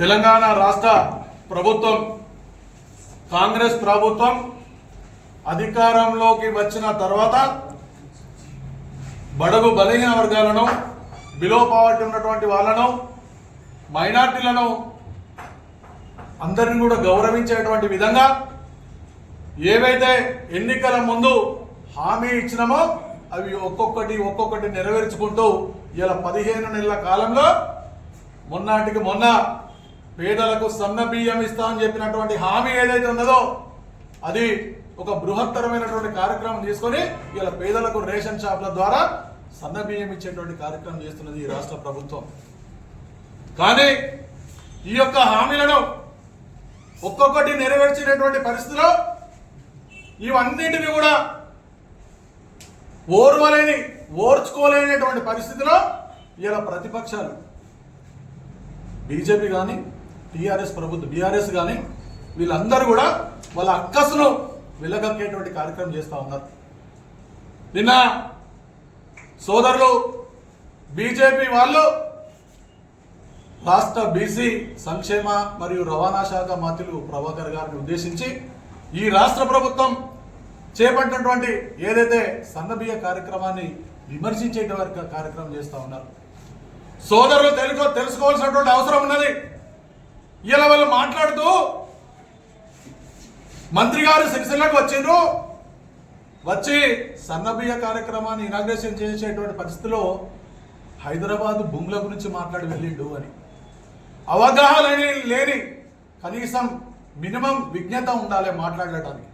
తెలంగాణ రాష్ట్ర ప్రభుత్వం కాంగ్రెస్ ప్రభుత్వం అధికారంలోకి వచ్చిన తర్వాత బడుగు బలహీన వర్గాలను బిలో పావర్టీ ఉన్నటువంటి వాళ్ళను మైనార్టీలను అందరిని కూడా గౌరవించేటువంటి విధంగా ఏవైతే ఎన్నికల ముందు హామీ ఇచ్చినామో అవి ఒక్కొక్కటి ఒక్కొక్కటి నెరవేర్చుకుంటూ ఇలా పదిహేను నెలల కాలంలో మొన్నటికి మొన్న పేదలకు సన్న బియ్యం ఇస్తామని చెప్పినటువంటి హామీ ఏదైతే ఉన్నదో అది ఒక బృహత్తరమైనటువంటి కార్యక్రమం తీసుకొని ఇలా పేదలకు రేషన్ షాప్ల ద్వారా సన్న బియ్యం ఇచ్చేటువంటి కార్యక్రమం చేస్తున్నది ఈ రాష్ట్ర ప్రభుత్వం. కానీ ఈ యొక్క హామీలను ఒక్కొక్కటి నెరవేర్చినటువంటి పరిస్థితిలో ఇవన్నిటిని కూడా ఓర్వలేని ఓర్చుకోలేనటువంటి పరిస్థితిలో ఇలా ప్రతిపక్షాలు. బీజేపీ కానీ టీఆర్ఎస్ ప్రభుత్వం బీఆర్ఎస్ కానీ వీళ్ళందరూ కూడా వాళ్ళ అక్కసును వెలగక్కేటువంటి కార్యక్రమం చేస్తూ ఉన్నారు. నిన్న సోదరులు బీజేపీ వాళ్ళు రాష్ట్ర బీసీ సంక్షేమ మరియు రవాణా శాఖ మంత్రులు ప్రభాకర్ గారిని ఉద్దేశించి ఈ రాష్ట్ర ప్రభుత్వం చేపట్టినటువంటి ఏదైతే సన్నబియ్య కార్యక్రమాన్ని విమర్శించేటువంటి కార్యక్రమం చేస్తూ ఉన్నారు. సోదరులు తెలుగు తెలుసుకోవాల్సినటువంటి అవసరం ఉన్నది. ఇలా వాళ్ళు మాట్లాడుతూ మంత్రి గారు సిరిసిల్లకు వచ్చిండ్రు. వచ్చి సన్నబియ్య కార్యక్రమాన్ని ఇనాగ్రేషన్ చేసేటువంటి పరిస్థితిలో హైదరాబాద్ భూముల గురించి మాట్లాడి వెళ్ళిండు అని. అవగాహన లేని- లేని కనీసం మినిమం విజ్ఞత ఉండాలి మాట్లాడటానికి.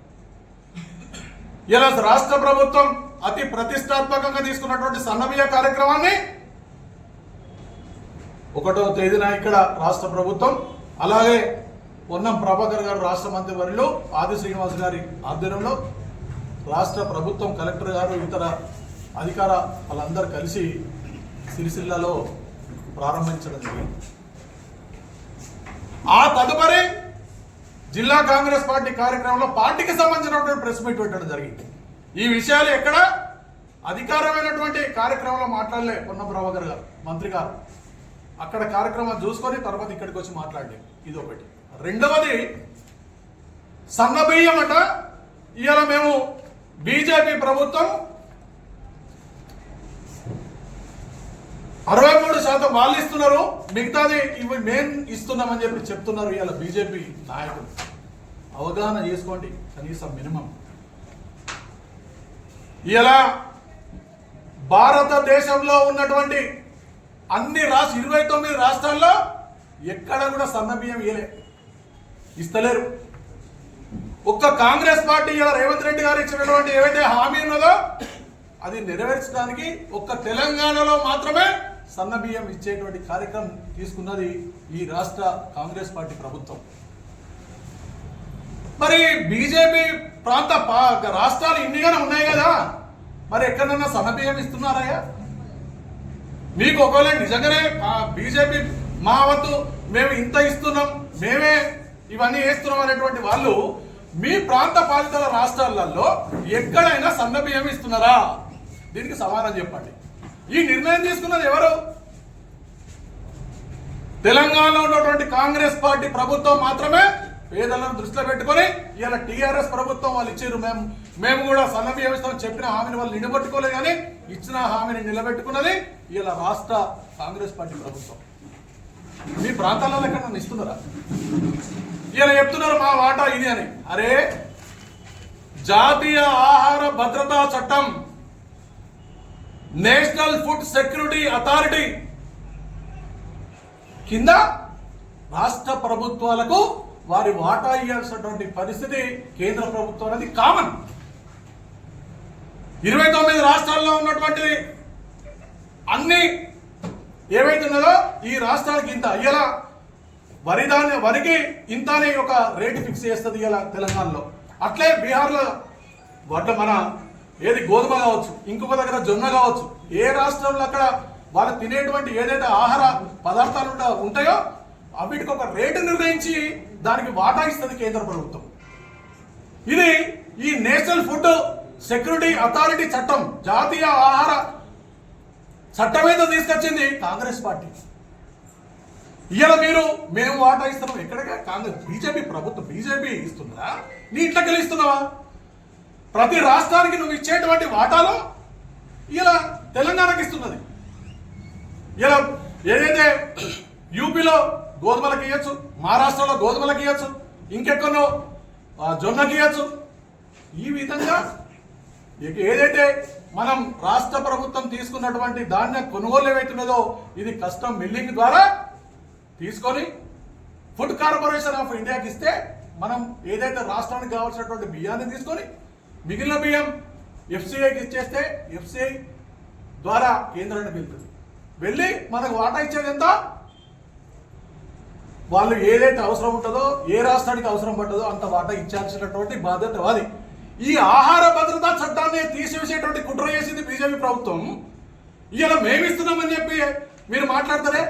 ఇలా రాష్ట్ర ప్రభుత్వం అతి ప్రతిష్టాత్మకంగా తీసుకున్నటువంటి సన్నబియ్య కార్యక్రమాన్ని ఒకటో తేదీన ఇక్కడ రాష్ట్ర ప్రభుత్వం అలాగే పొన్నం ప్రభాకర్ గారు రాష్ట్ర మంత్రి వర్యులు ఆది శ్రీనివాస్ గారి ఆధ్వర్యంలో రాష్ట్ర ప్రభుత్వం కలెక్టర్ గారు ఇతర అధికార వాళ్ళందరూ కలిసి సిరిసిల్లలో ప్రారంభించడం జరిగింది. ఆ తదుపరి జిల్లా కాంగ్రెస్ పార్టీ కార్యక్రమంలో పార్టీకి సంబంధించినటువంటి ప్రెస్ మీట్ పెట్టడం జరిగింది. ఈ విషయాలు ఎక్కడ? అధికారమైనటువంటి కార్యక్రమంలో మాట్లాడలే పొన్నం ప్రభాకర్ గారు మంత్రి గారు. అక్కడ కార్యక్రమం చూసుకొని తర్వాత ఇక్కడికి వచ్చి మాట్లాడండి. ఇది ఒకటి. రెండవది సన్న బియ్యం ఇవాళ మేము బీజేపీ ప్రభుత్వం అరవై మూడు శాతం వాళ్ళు ఇస్తున్నారు. మిగతాది ఇవి మేము ఇస్తున్నామని చెప్పి చెప్తున్నారు ఇవాళ బీజేపీ నాయకులు. అవగాహన చేసుకోండి. కనీసం మినిమం. ఇలా భారతదేశంలో ఉన్నటువంటి అన్ని రాష్ట్ర ఇరవై తొమ్మిది రాష్ట్రాల్లో ఎక్కడ కూడా సన్న బియ్యం ఇయలే ఇస్తలేరు. ఒక్క కాంగ్రెస్ పార్టీ ఇలా రేవంత్ రెడ్డి గారు ఇచ్చినటువంటి ఏవైతే హామీ ఉన్నదో అది నెరవేర్చడానికి ఒక్క తెలంగాణలో మాత్రమే సన్న బియ్యం ఇచ్చేటువంటి కార్యక్రమం తీసుకున్నది ఈ రాష్ట్ర కాంగ్రెస్ పార్టీ ప్రభుత్వం. మరి బీజేపీ ప్రాంత పా- రాష్ట్రాలు ఇన్నిగానే ఉన్నాయి కదా. మరి ఎక్కడన్నా సన్న బియ్యం ఇస్తున్నారయ్యా మీకు ఒకవేళ నిజంగానే బీజేపీ మా వంతు మేము ఇంత ఇస్తున్నాం మేమే ఇవన్నీ వేస్తున్నాం అనేటువంటి వాళ్ళు మీ ప్రాంత పాలితల రాష్ట్రాలలో ఎక్కడైనా సన్న బియ్యం ఇస్తున్నారా? దీనికి సమాధానం చెప్పండి. ఈ నిర్ణయం తీసుకున్నది ఎవరు? తెలంగాణలో ఉన్నటువంటి కాంగ్రెస్ పార్టీ ప్రభుత్వం మాత్రమే పేదలను దృష్టిలో పెట్టుకొని ఇలా టీఆర్ఎస్ ప్రభుత్వం వాళ్ళు ఇచ్చారు. మేము మేము కూడా సన్న బియ్యం ఇస్తామని చెప్పిన హామీని వాళ్ళు నిలబెట్టుకోలేదు కానీ ఇచ్చిన హామీని నిలబెట్టుకున్నది ఇలా రాష్ట్ర కాంగ్రెస్ పార్టీ ప్రభుత్వం. మీ ప్రాంతాలలో ఎక్కడ ఇస్తున్నారా? ఇలా చెప్తున్నారు మా వాటా ఇది అని. అరే జాతీయ ఆహార భద్రతా చట్టం నేషనల్ ఫుడ్ సెక్యూరిటీ అథారిటీ కింద రాష్ట్ర ప్రభుత్వాలకు వారి వాటా ఇవ్వాల్సినటువంటి పరిస్థితి కేంద్ర ప్రభుత్వం అనేది కామన్. ఇరవై తొమ్మిది రాష్ట్రాల్లో ఉన్నటువంటి అన్ని ఏవైతే ఉన్నదో ఈ రాష్ట్రాలకి ఇంత ఇలా వరి దాని వరికి ఇంత అనే ఒక రేటు ఫిక్స్ చేస్తుంది ఇలా తెలంగాణలో. అట్లే బీహార్లో వడ్ల మన ఏది గోధుమ కావచ్చు ఇంకొక దగ్గర జొన్న కావచ్చు ఏ రాష్ట్రంలో అక్కడ వాళ్ళు తినేటువంటి ఏదైతే ఆహార పదార్థాలు ఉంటాయో వీటికి ఒక రేటు నిర్ణయించి దానికి వాటా ఇస్తుంది కేంద్ర ప్రభుత్వం. ఇది ఈ నేషనల్ ఫుడ్ సెక్యూరిటీ అథారిటీ చట్టం జాతీయ ఆహార చట్టం ఏదో తీసుకొచ్చింది కాంగ్రెస్ పార్టీ. ఇవాళ మీరు మేము వాటా ఇస్తున్నాం. ఎక్కడిగా కాంగ్రెస్ బీజేపీ ప్రభుత్వం. బీజేపీ ఇస్తుందా? నీ ఇంట్లోకి వెళ్ళి ఇస్తున్నావా? ప్రతి రాష్ట్రానికి నువ్వు ఇచ్చేటువంటి వాటాలో ఇలా తెలంగాణకి ఇస్తున్నది. ఇలా ఏదైతే యూపీలో గోధుమలకు ఇవ్వచ్చు మహారాష్ట్రలో గోధుమలకు ఇవ్వచ్చు ఇంకెక్కడో జొన్నకి ఇవ్వచ్చు ఈ విధంగా ఏదైతే మనం రాష్ట్ర ప్రభుత్వం తీసుకున్నటువంటి ధాన్యం కొనుగోలు ఏవైతున్నదో ఇది కస్టమ్ మిల్లింగ్ ద్వారా తీసుకొని ఫుడ్ కార్పొరేషన్ ఆఫ్ ఇండియాకి ఇస్తే మనం ఏదైతే రాష్ట్రానికి కావాల్సినటువంటి బియ్యాన్ని తీసుకొని మిగిలిన బియ్యం ఎఫ్సిఐకి ఇచ్చేస్తే ఎఫ్సిఐ ద్వారా కేంద్రానికి వెళ్తుంది వెళ్ళి మనకు వాటా ఇచ్చేది ఎంత? వాళ్ళు ఏదైతే అవసరం ఉంటుందో ఏ రాష్ట్రానికి అవసరం పడ్డదో అంత వాటా ఇచ్చాల్సినటువంటి బాధ్యత అది ఈ ఆహార భద్రతా చట్టాన్ని తీసివేసేటువంటి కుట్ర చేసింది బీజేపీ ప్రభుత్వం. ఇలా మేమిస్తున్నామని చెప్పి మీరు మాట్లాడతారే?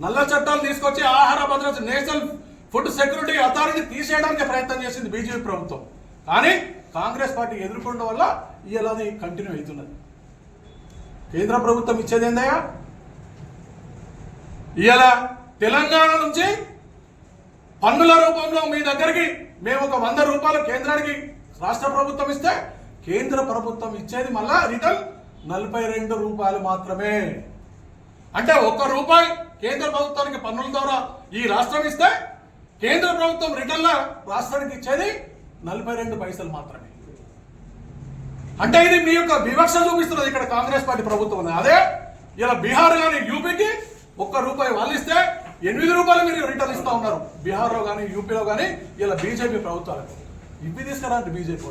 నల్ల చట్టాలు తీసుకొచ్చి ఆహార భద్రత నేషనల్ ఫుడ్ సెక్యూరిటీ అథారిటీ తీసేయడానికి ప్రయత్నం చేసింది బీజేపీ ప్రభుత్వం. కానీ కాంగ్రెస్ పార్టీ ఎదుర్కొనడం వల్ల ఇవాళ అది కంటిన్యూ అవుతున్నది. కేంద్ర ప్రభుత్వం ఇచ్చేది ఏందయ్యా? ఇలా తెలంగాణ నుంచి పన్నుల రూపంలో మీ దగ్గరికి మేము ఒక వంద రూపాయలు కేంద్రానికి రాష్ట్ర ప్రభుత్వం ఇస్తే కేంద్ర ప్రభుత్వం ఇచ్చేది మళ్ళా రిటర్న్ నలభై రెండు రూపాయలు మాత్రమే అంటే ఒక్క రూపాయి కేంద్ర ప్రభుత్వానికి పన్నుల ద్వారా ఈ రాష్ట్రం ఇస్తే కేంద్ర ప్రభుత్వం రిటర్న్ రాష్ట్రానికి ఇచ్చేది నలభై రెండు పైసలు మాత్రమే అంటే ఇది మీ యొక్క వివక్ష చూపిస్తున్నది ఇక్కడ కాంగ్రెస్ పార్టీ ప్రభుత్వం ఉంది. అదే ఇలా బీహార్ కానీ యూపీకి ఒక్క రూపాయి వాళ్ళు ఇస్తే ఎనిమిది రూపాయలు మీరు రిటర్న్ ఇస్తా ఉన్నారు. బీహార్లో కానీ యూపీలో కానీ ఇలా బీజేపీ ప్రభుత్వాలకు. ఇవి తీసుకురండి బీజేపీ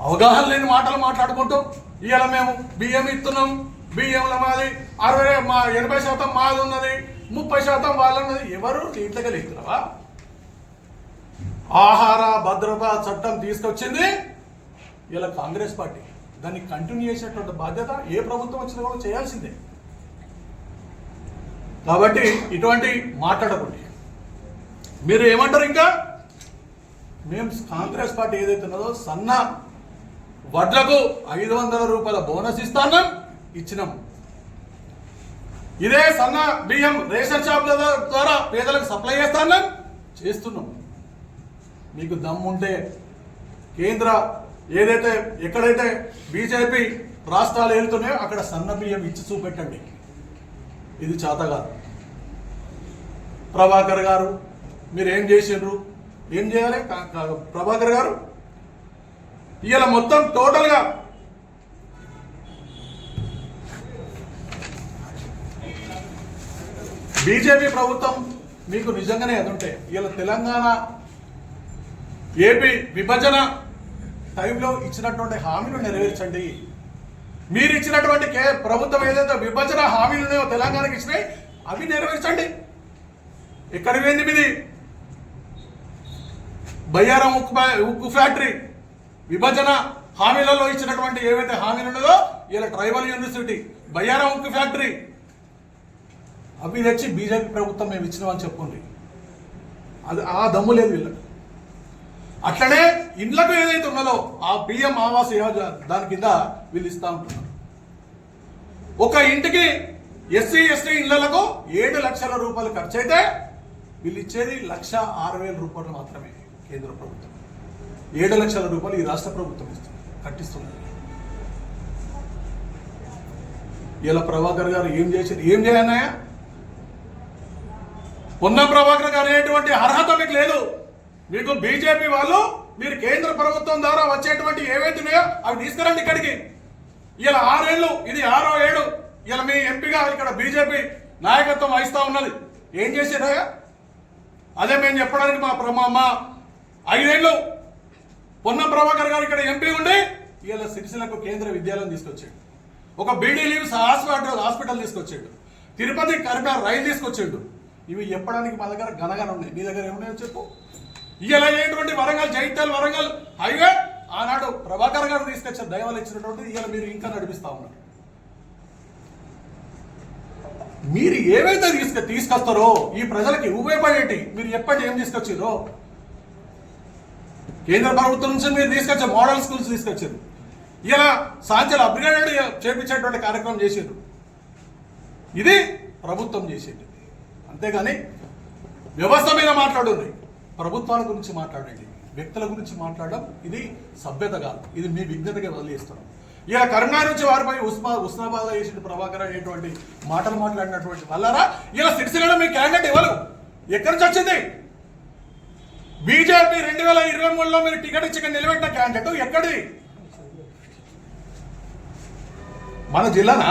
అవగాహన లేని మాటలు మాట్లాడుకుంటూ ఇవాళ మేము బియ్యం ఇస్తున్నాం బియ్యంలో మాది అరవై మా ఎనభై శాతం మాది ఉన్నది ముప్పై శాతం వాళ్ళన్నది. ఎవరు ఇంట్లోకి ఆహార భద్రత చట్టం తీసుకొచ్చింది ఇలా కాంగ్రెస్ పార్టీ. దాన్ని కంటిన్యూ చేసేటువంటి బాధ్యత ఏ ప్రభుత్వం వచ్చినా కూడా చేయాల్సిందే. కాబట్టి ఇటువంటి మాట్లాడకండి. మీరు ఏమంటారు ఇంకా? మేము కాంగ్రెస్ పార్టీ ఏదైతే ఉన్నదో సన్న వడ్లకు ఐదు వందల రూపాయల బోనస్ ఇస్తాను ఇచ్చినాం. ఇదే సన్న బియ్యం రేషన్ షాప్ల ద్వారా పేదలకు సప్లై చేస్తాను చేస్తున్నాం. మీకు దమ్ముంటే కేంద్ర ఏదైతే ఎక్కడైతే బీజేపీ రాష్ట్రాలు వెళ్తున్నాయో అక్కడ సన్న బియ్యం ఇచ్చి చూపెట్టండి. ఇది చేత కాదు. ప్రభాకర్ గారు మీరు ఏం చేసిండ్రు? ఏం చేయాలి? ప్రభాకర్ గారు ఇవాళ మొత్తం టోటల్గా బీజేపీ ప్రభుత్వం మీకు నిజంగానే ఎదుంటే ఇలా తెలంగాణ ఏపీ విభజన టైంలో ఇచ్చినటువంటి హామీలు నెరవేర్చండి. మీరు ఇచ్చినటువంటి కే ప్రభుత్వం ఏదైతే విభజన హామీలు ఉన్నాయో తెలంగాణకి ఇచ్చినాయి అవి నెరవేర్చండి. ఇక్కడ పోయింది మీది బయ్యారం ఉక్కు ఉక్కు ఫ్యాక్టరీ. విభజన హామీలలో ఇచ్చినటువంటి ఏవైతే హామీలు ఉన్నదో ఇలా ట్రైబల్ యూనివర్సిటీ బయ్యారం ఉక్కు ఫ్యాక్టరీ. అవి తెచ్చి బీజేపీ ప్రభుత్వం మేము ఇచ్చినామని చెప్పుకోండి అది ఆ దమ్ము లేదు వీళ్ళకి. అట్లనే ఇండ్లకు ఏదైతే ఉన్నదో ఆ పిఎం ఆవాస్ యోజన దాని కింద వీళ్ళు ఇస్తా ఉంటున్నారు. ఒక ఇంటికి ఎస్సీ ఎస్టీ ఇళ్ళకు ఏడు లక్షల రూపాయలు ఖర్చు అయితే వీళ్ళు ఇచ్చేది లక్ష ఆరు వేల రూపాయలు మాత్రమే కేంద్ర ప్రభుత్వం. ఏడు లక్షల రూపాయలు ఈ రాష్ట్ర ప్రభుత్వం ఇస్తుంది కట్టిస్తుంది ఇలా ప్రభాకర్ గారు ఏం చేసింది ఏం చేయన్నాయా ఉన్న ప్రభాకర్ గారు అనేటువంటి అర్హత మీకు లేదు. మీకు బీజేపీ వాళ్ళు మీరు కేంద్ర ప్రభుత్వం ద్వారా వచ్చేటువంటి ఏవైతే ఉన్నాయో అవి తీసుకురండి ఇక్కడికి. ఇలా ఆరేళ్ళు ఇది ఆరో ఏడు ఇలా మీ ఎంపీగా ఇక్కడ బీజేపీ నాయకత్వం వహిస్తూ ఉన్నది. ఏం చేసేదయ్యా? అదే మేము చెప్పడానికి మా మా- ఐదేళ్ళు పొన్నం ప్రభాకర్ గారు ఇక్కడ ఎంపీ ఉండి ఇలా సిరిసిలకు కేంద్ర విద్యాలయం తీసుకొచ్చాడు. ఒక బీడీ లీవ్స్ హాస్పిటల్ హాస్పిటల్ తీసుకొచ్చాడు. తిరుపతి కరీంనగర్ రైలు తీసుకొచ్చాడు. ఇవి చెప్పడానికి మా దగ్గర ఘనగానే ఉన్నాయి. మీ దగ్గర ఏమున్నాయో చెప్పు. ఇలా అయ్యేటువంటి వరంగల్ జైత్యాల వరంగల్ హైవే ఆనాడు ప్రభాకర్ గారు తీసుకొచ్చిన దైవాలు ఇచ్చినటువంటి ఇలా మీరు ఇంకా నడిపిస్తా ఉన్నారు. మీరు ఏవైతే తీసుకు తీసుకొస్తారో ఈ ప్రజలకి ఉపయోగపడేటి మీరు ఎప్పటి ఏం తీసుకొచ్చారో కేంద్ర ప్రభుత్వం నుంచి మీరు తీసుకొచ్చే మోడల్ స్కూల్స్ తీసుకొచ్చారు ఇలా సాధ్యాలు అప్గ్రేడెడ్ చేపించేటువంటి కార్యక్రమం చేసారు ఇది ప్రభుత్వం చేసేది. అంతేగాని వ్యవస్థ మీద మాట్లాడుంది ప్రభుత్వాల గురించి మాట్లాడండి. వ్యక్తుల గురించి మాట్లాడడం ఇది సభ్యత కాదు. ఇది మీ విజ్ఞతగా వదిలేస్తున్నాం. ఇలా కరుణా నుంచి వారిపై ఉస్మా ఉస్మాబాద్ చేసిన ప్రభాకర్ అనేటువంటి మాటలు మాట్లాడినటువంటి వల్లరా ఇలా సిరిసిల్లలో మీ క్యాండిడేట్ ఎవరు? ఎక్కడి నుంచి వచ్చింది? బీజేపీ రెండు వేల ఇరవై మూడులో మీరు టికెట్ ఇచ్చి నిలబెట్టిన క్యాండిడేట్ ఎక్కడిది? మన జిల్లానా?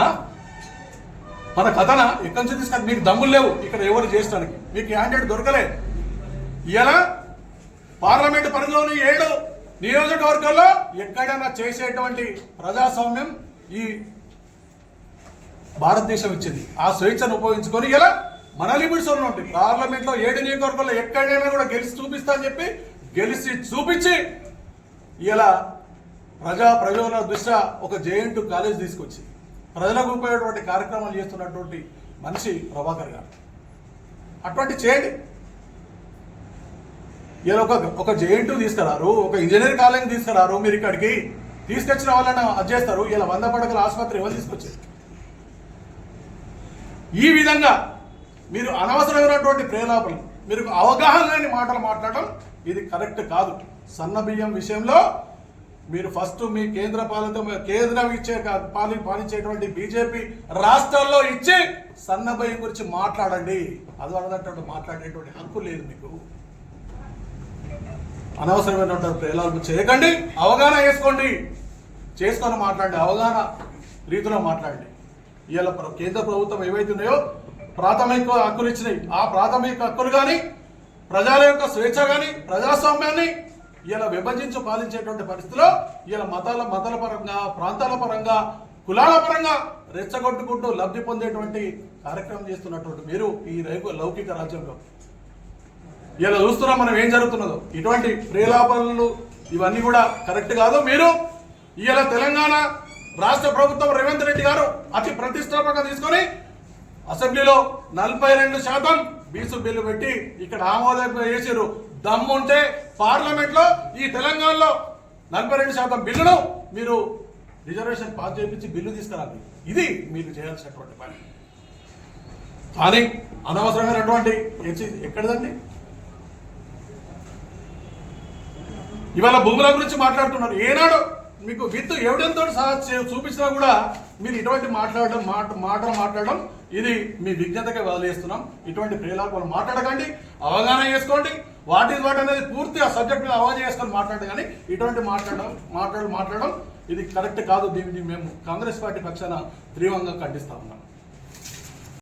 మన కథనా? ఎక్కడి నుంచి తీసుకొని మీకు దమ్ములు లేవు. ఇక్కడ ఎవరు చేసడానికి మీకు క్యాండిడేట్ దొరకలేదు ఇలా పార్లమెంట్ పరిధిలోని ఏడు నియోజకవర్గాల్లో ఎక్కడైనా చేసేటువంటి ప్రజాస్వామ్యం ఈ భారతదేశం ఇచ్చింది. ఆ స్వేచ్ఛను ఉపయోగించుకొని ఇలా మన లిమిట్స్ ఉన్నట్టు పార్లమెంట్లో ఏడు నియోజకవర్గాల్లో ఎక్కడైనా కూడా గెలిచి చూపిస్తా అని చెప్పి గెలిచి చూపించి ఇలా ప్రజా ప్రయోజన దృష్ట్యా ఒక జేఎన్టు కాలేజ్ తీసుకొచ్చి ప్రజలకు ఉపయోగపడే కార్యక్రమాలు చేస్తున్నటువంటి మనిషి ప్రభాకర్ గారు. అటువంటి చేయండి. ఇలా ఒక ఒక జేఎన్టు తీసుకురారు ఒక ఇంజనీర్ కాలేజ్ తీసుకురారు మీరు ఇక్కడికి తీసుకొచ్చిన వాళ్ళని అది చేస్తారు? ఇలా వంద పడకల ఆసుపత్రి ఎవరు తీసుకొచ్చారు? ఈ విధంగా మీరు అనవసరమైనటువంటి ప్రేలాపలు మీరు అవగాహన లేని మాటలు మాట్లాడడం ఇది కరెక్ట్ కాదు. సన్న బియ్యం విషయంలో మీరు ఫస్ట్ మీ కేంద్ర పాలిత కేంద్రం ఇచ్చే పాలి పాలించేటువంటి బీజేపీ రాష్ట్రాల్లో ఇచ్చి సన్న బియ్యం గురించి మాట్లాడండి. అది అన్నటువంటి మాట్లాడేటువంటి హక్కు లేదు మీకు. అనవసరమైనటువంటి ప్రేలాలు చేయకండి అవగాహన చేసుకోండి. చేసుకొని మాట్లాడండి అవగాహన రీతిలో మాట్లాడండి. ఇవాళ కేంద్ర ప్రభుత్వం ఏవైతే ఉన్నాయో ప్రాథమిక హక్కులు ఇచ్చినాయి. ఆ ప్రాథమిక హక్కులు కానీ ప్రజల యొక్క స్వేచ్ఛ కానీ ప్రజాస్వామ్యాన్ని ఇలా విభజించి పాలించేటువంటి పరిస్థితిలో ఇలా మతాల మతాల పరంగా ప్రాంతాల పరంగా కులాల పరంగా రెచ్చగొట్టుకుంటూ లబ్ధి పొందేటువంటి కార్యక్రమం చేస్తున్నటువంటి మీరు ఈ రైపు లౌకిక రాజ్యంలో. ఇలా చూస్తున్నాం మనం ఏం జరుగుతున్నదో. ఇటువంటి ప్రేలాపనలు ఇవన్నీ కూడా కరెక్ట్ కాదు. మీరు ఇలా తెలంగాణ రాష్ట్ర ప్రభుత్వం రేవంత్ రెడ్డి గారు అతి ప్రతిష్టాపకంగా తీసుకొని అసెంబ్లీలో నలభై రెండు శాతం బీసు బిల్లు పెట్టి ఇక్కడ ఆమోదం చేసారు దమ్ముంటే పార్లమెంట్లో ఈ తెలంగాణలో నలభై రెండు శాతం బిల్లును మీరు రిజర్వేషన్ పాస్ చేయించి బిల్లు తీసుకురాలి. ఇది మీరు చేయాల్సినటువంటి పని. కానీ అనవసరమైనటువంటి ఎక్కడదండి ఎక్కడిదండి? ఇవాళ భూముల గురించి మాట్లాడుతున్నారు ఏనాడు మీకు విత్ ఎవిడెన్స్ సహా చే- చూపించినా కూడా మీరు ఇటువంటి మాట్లాడడం మాట మాటలు మాట్లాడడం ఇది మీ విజ్ఞతగా వదిలేస్తున్నాం. ఇటువంటి ప్రేలాపాలు మాట్లాడకండి అవగాహన చేసుకోండి. వాట్ ఈజ్ వాట్ అనేది పూర్తి ఆ సబ్జెక్ట్ మీద అవగాహన చేసుకొని మాట్లాడడం కానీ ఇటువంటి మాట్లాడడం మాట్లాడు మాట్లాడడం ఇది కరెక్ట్ కాదు. దీనిని మేము కాంగ్రెస్ పార్టీ పక్షాన తీవ్రంగా ఖండిస్తా ఉన్నాం.